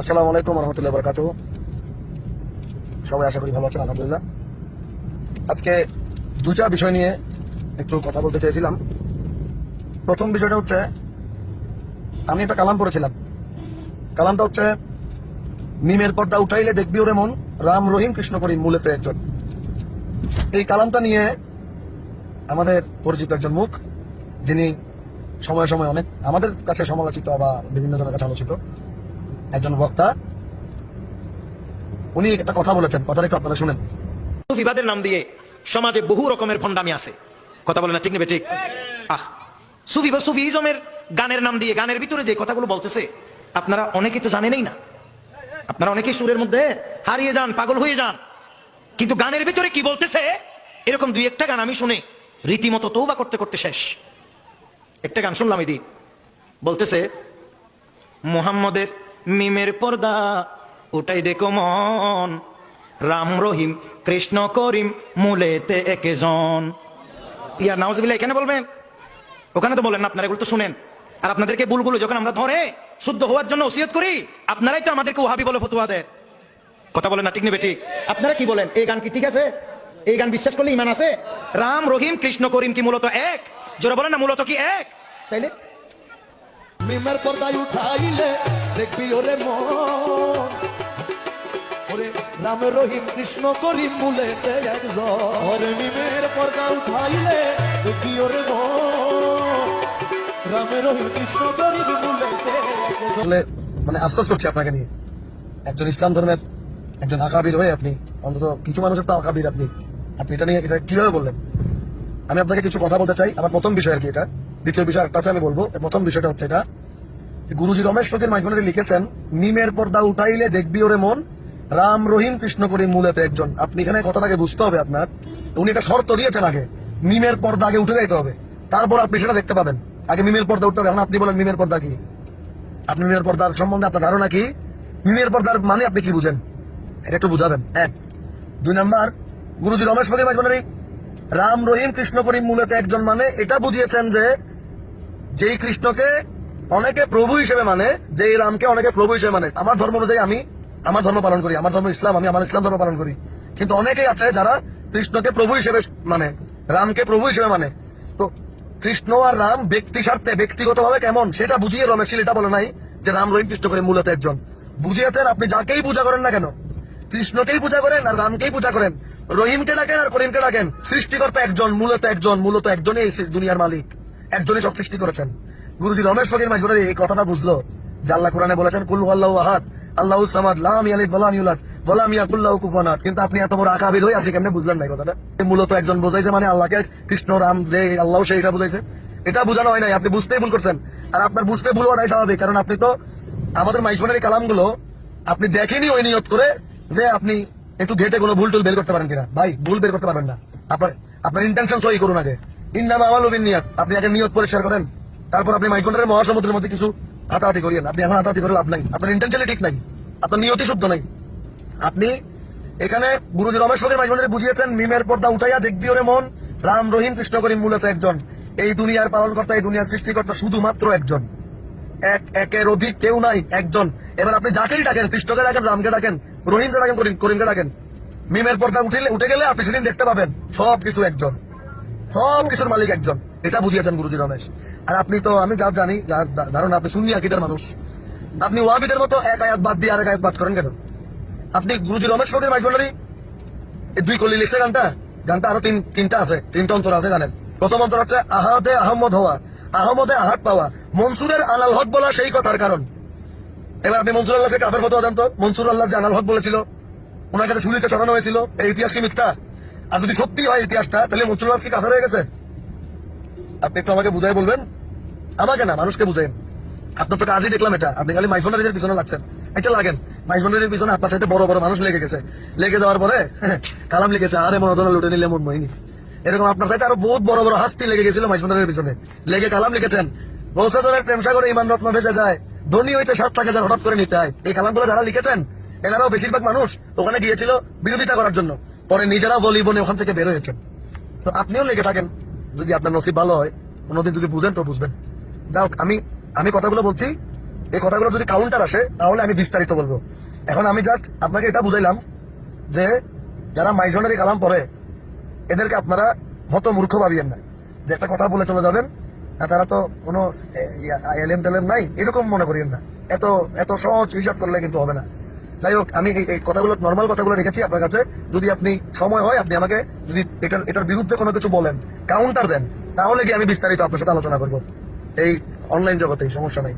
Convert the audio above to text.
আসসালামু আলাইকুম রহমতুল্লাহ বরকাত সবাই আশা করি ভালো আছেন, আলহামদুলিল্লাহ। আজকে দুটা বিষয় নিয়ে একটু কথা বলতে চেয়েছিলাম। প্রথম বিষয়টা হচ্ছে, আমি একটা কালাম পড়েছিলাম। কালামটা হচ্ছে, নিমের পর্দা উঠাইলে দেখবি ওরে মন, রাম রহিম কৃষ্ণ করিম মূলেতে একজন। এই কালামটা নিয়ে আমাদের পরিচিত একজন মুখ, যিনি সময় সময় অনেক আমাদের কাছে সমালোচিত বা বিভিন্ন জনের কাছে আলোচিত। একজন বক্তা, উনি একটা কথা বলেছেন, কথাটা একটু আপনারা শুনেন। সুফিবাদের নাম দিয়ে সমাজে বহু রকমের ভণ্ডামি আছে। কথা বলে না, ঠিক নেবে, ঠিক। আহ, সুফি বা সুফিজমের গানের নাম দিয়ে, গানের ভিতরে যে কথাগুলো বলতেছে, আপনারা অনেকেই তো জানেনই না। আপনারা অনেকেই সুরের মধ্যে হারিয়ে যান, পাগল হয়ে যান। কিন্তু গানের ভিতরে কি বলতেছে, এরকম দুই একটা গান আমি শুনে রীতিমতো তৌবা করতে করতে শেষ। একটা গান শুনলাম এদি বলতেছে, মোহাম্মদের মিমের পর্দা ওটাই দেখো মন। রাম রহিম, কৃষ্ণ করিম, মূলেতে একেজন। ইয়া নাওজবিল্লা এখানে বলবেন? ওখানে তো বলেন না, আপনারা এগুলো তো শুনেন। আর আপনাদেরকে বুলগুলো যখন আমরা ধরে, শুদ্ধ হওয়ার জন্য ওসিয়ত করি, আপনারাই তো আমাদেরকে ওহাবি বলে ফতুয়া দেন। কথা বলেন না, ঠিক নেবে, ঠিক। আপনারা কি বলেন, এই গান কি ঠিক আছে? এই গান বিশ্বাস করলে ইমান আছে? রাম রহিম, কৃষ্ণ করিম কি মূলত এক? জোরে বলেন না, মূলত কি এক? তাইলে? মিমের পর্দায় উঠাইলে দেখবি ওরে মন। ওরে রাম রহিম কৃষ্ণ করিম একজন। পর্দা উঠাইলে দেখবি ওরে মন। রাম রহিম কৃষ্ণ করিম মানে আফসোস করছি আপনাকে নিয়ে। একজন ইসলাম ধর্মের একজন আকাবির হয়ে আপনি অন্তত কিছু মানুষের তো আকাবির আপনি। আপনি এটা নিয়ে এটা কীভাবে বললেন? আমি আপনাকে কিছু কথা বলতে চাই। আমার প্রথম বিষয় আর কি এটা। দ্বিতীয় বিষয় একটা আছে আমি বলব। প্রথম বিষয়টা হচ্ছে এটা। গুরুজি রমেশ মাইকমনে লিখেছেন, নিমের পর্দা উঠাইলে দেখবি ওরে মন। রাম রহিম কৃষ্ণ করিম মূলেতে একজন। আপনি এখানে কথাটাকে বুঝতে হবে আপনার। উনি একটা শর্ত দিয়েছেন আগে মিমের পর্দা আগে উঠে যাইতে হবে। তারপর আপনি সেটা দেখতে পাবেন। আগে মিমের পর্দা উঠতে হবে, এখন আপনি বলেন মিমের পর্দা কি? আপনি মিমের পর্দার সম্বন্ধে আপনার ধারণা কি? মিমের পর্দার মানে আপনি কি বুঝেন? এটা একটু বুঝাবেন। এক। দুই নাম্বার, গুরুজি রমেশ ফকির মাঝমানের রাম রহিম কৃষ্ণ করিম মূলত একজন মানে এটা বুঝিয়েছেন যে, যেই কৃষ্ণকে অনেকে প্রভু হিসেবে মানে যেই রামকে অনেকে প্রভু হিসেবে মানে। আমার ধর্ম অনুযায়ী আমি আমার ধর্ম পালন করি, আমার ধর্ম ইসলাম, আমি আমার ইসলাম ধর্ম পালন করি। কিন্তু অনেকেই আছে যারা কৃষ্ণকে প্রভু হিসেবে মানে রামকে প্রভু হিসেবে মানে। তো কৃষ্ণ আর রাম ব্যক্তি স্বার্থে, ব্যক্তিগতভাবে কেমন সেটা বুঝিয়ে রমেশশীল এটা বলে নাই যে রাম রহিম কৃষ্ণ করে মূলত একজন। বুঝিয়েছেন আপনি যাকেই পূজা করেন না কেন? কৃষ্ণকেই পূজা করেন আর রামকেই পূজা করেন। রহিমকে ডাকেন আর করিমকে ডাকেন। সৃষ্টিকর্তা একজন, মূলত একজন, মূলত একজনই এই দুনিয়ার মালিক। একজনই সব সৃষ্টি করেছেন। গুরুজি রমেশ ফকির মাইজুরের এই কথাটা বুঝলো। আল্লাহ কোরআনে বলেছেন, কুল আল্লাহ আহাদ, আল্লাহ সামাদ, লাম ইয়ালিদ ওয়ালাম ইউলাদ ওয়ালাম ইয়াকুল্লাহ কুফুয়ান কিন্তু আপনি এত বড় আকাবির হয়ে আপনি কেমনে বুঝলেন না কথাটা? মূলত একজন বোঝাইছে মানে আল্লাহকে কৃষ্ণ, রাম, যে আল্লাহ সেইটা বুঝাইছে। এটা বোঝানো হয় নাই, আপনি বুঝতেই ভুল করছেন। আর আপনার বুঝতে ভুল হওয়াটাই স্বাভাবিক, কারণ আপনি তো আমাদের মাইজুরের কালামগুলো আপনি দেখেনি ওই নিয়ত করে যে আপনি একটু ঘেটে কোনো ভুল টুল বের করতে পারেন কিনা। ভাই, ভুল বের করতে পারবেন না। আপনার আপনার ইন্টেনশন সই করুন আগে। আমাল বিন নিয়াত। আপনি আগে নিয়ত পরিষ্কার করেন। তারপর আপনি মাইকন্ডারের মহাসমুদ্রের মধ্যে কিছু হাতাহাতি করিয়েন। আপনি এখন হাতাহাতি করে লাভ নাই। আপনার ইন্টেনশনই ঠিক নাই। আপনার নিয়তি শুদ্ধ নাই। আপনি এখানে গুরুজি রমেশ ফকির মাইজমানের বুঝিয়েছেন, মিমের পর্দা উঠাইয়া দেখবি ওরে মন। রাম, রহিম, কৃষ্ণ, করিম মূলত একজন। এই দুনিয়ার পালনকর্তা, এই দুনিয়ার সৃষ্টিকর্তা শুধুমাত্র একজন। এক, একের অধিক কেউ নাই, একজন। এবার আপনি যাকেই ডাকেন, কৃষ্ণকে ডাকেন, রামকে ডাকেন, রহিমকে ডাকেন, করিম করিমকে ডাকেন, মিমের পর্দা উঠিলে উঠে গেলে আপনি সেদিন দেখতে পাবেন সব কিছু একজন। সব কিছুর মালিক একজন। এটা বুঝিয়েছেন গুরুজি রমেশ। আর আপনি তো, আমি যা জানি যার ধারণা আপনি সুন্নি আকিদের মানুষ। আপনি ওয়াবিদের মতো এক আয়াত বাদ দিয়ে আরেক আয়াত বাদ করেন কেন? আপনি গুরুজি রমেশ ফকির মাইজমানারি এই দুই কলি লিখছে গানটা? গানটা আরও তিন, তিনটা আছে, তিনটা অন্তর আছে গানের। প্রথম অন্তর হচ্ছে, আহাদে আহমদ হওয়া, আহমদে আহাত পাওয়া, মনসুরের আনাল হক বলা সেই কথার কারণ। এবার আপনি মনসুর আল্লাহকে কাফের ফটো জানতো মনসুর আল্লাহ যে আনাল হক বলেছিল, ওনার কাছে শুলিতে চড়ানো হয়েছিল। এই ইতিহাস কি মিথ্যা? আর যদি সত্যি হয় ইতিহাসটা, তাহলে মনসুর আল্লাহ কি কাফের হয়ে গেছে? আপনি একটু আমাকে বুঝাই বলবেন? আমাকে না, মানুষকে বুঝাইন আপনার তো কাজই দেখলাম এটা। আপনি খালি মাইফোনারিজের পিছনে লাগছেন। এটা লাগেন মাইফোনারিজের পিছনে আপনার সাথে বড় বড় মানুষ লেগে গেছে। লেগে যাওয়ার পরে, কালাম লিখেছে, আরে মনোদনা লুটে নিলে মন মহিনী। এরকম আপনার সাথে আরও বহুত বড় বড় হাস্তি লেগে গেছিল মাইফোনারির পিছনে। লেগে কালাম লিখেছেন বৌসাদনের প্রেম সাগরে ইমান রত্ন ভেসে যায়। ধনী হইতে সাত টাকা হঠাৎ করে নিতে হয়। এই কালামগুলো যারা লিখেছেন, এনারাও বেশিরভাগ মানুষ ওখানে গিয়েছিল বিরোধিতা করার জন্য। পরে নিজেরা বলি বনে ওখান থেকে বের হয়েছেন। তো আপনিও লেগে থাকেন। যদি আপনার নসিব ভালো হয়, কোনোদিন যদি বুঝেন তো বুঝবেন। যাই আমি আমি কথাগুলো বলছি, এই কথাগুলো যদি কাউন্টার আসে, তাহলে আমি বিস্তারিত বলব। এখন আমি জাস্ট আপনাকে এটা বুঝাইলাম যে, যারা মাইজনের কালাম পড়ে, এদেরকে আপনারা হত মূর্খ ভাবিয়েন না। যে একটা কথা বলে চলে যাবেন তারা তো কোনো এলেম টেলেম নাই, এরকম মনে করিয়েন না। এত এত সহজ হিসাব করলে কিন্তু হবে না। যাই হোক, আমি এই- কথাগুলো নর্মাল কথাগুলো রেখেছি আপনার কাছে। যদি আপনি সময় হয়, আপনি আমাকে যদি এটার এটার বিরুদ্ধে কোনো কিছু বলেন কাউন্টার দেন, তাহলে কি আমি বিস্তারিত আপনার সাথে আলোচনা করব। এই অনলাইন জগতে সমস্যা নাই।